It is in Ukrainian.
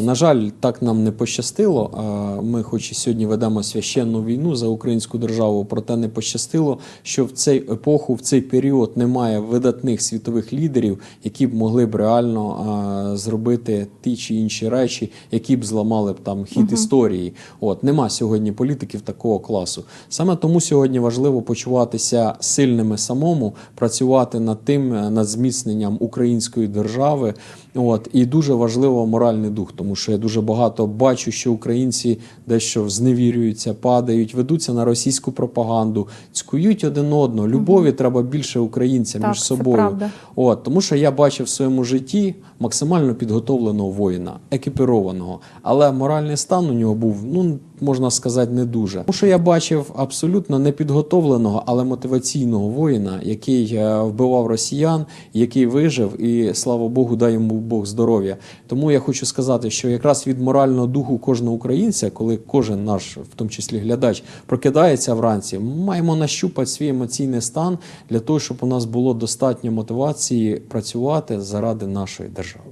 На жаль, так нам не пощастило. Ми, хоч і сьогодні ведемо священну війну за українську державу, проте не пощастило, що в цей епоху, в цей період немає видатних світових лідерів, які б могли б реально а, зробити ті чи інші речі, які б зламали б там хід історії. От нема сьогодні політиків такого класу. Саме тому сьогодні важливо почуватися сильними самому, працювати над тим, е, над зміцненням української держави. От і дуже важливо моральний дух, тому що я дуже багато бачу, що українці дещо зневірюються, падають, ведуться на російську пропаганду, цькують один одного. Любові треба більше українцям Так, між це собою. правда. От тому, що я бачив в своєму житті максимально підготовленого воїна, екіпірованого, але моральний стан у нього був, ну можна сказати, не дуже. Тому що я бачив абсолютно непідготовленого, але мотиваційного воїна, який е, вбивав росіян, який вижив, і слава Богу, дай йому Бог здоров'я. Тому я хочу сказати, що якраз від морального духу кожного українця, коли кожен наш, в тому числі глядач, прокидається вранці, ми маємо нащупати свій емоційний стан для того, щоб у нас було достатньо мотивації працювати заради нашої держави.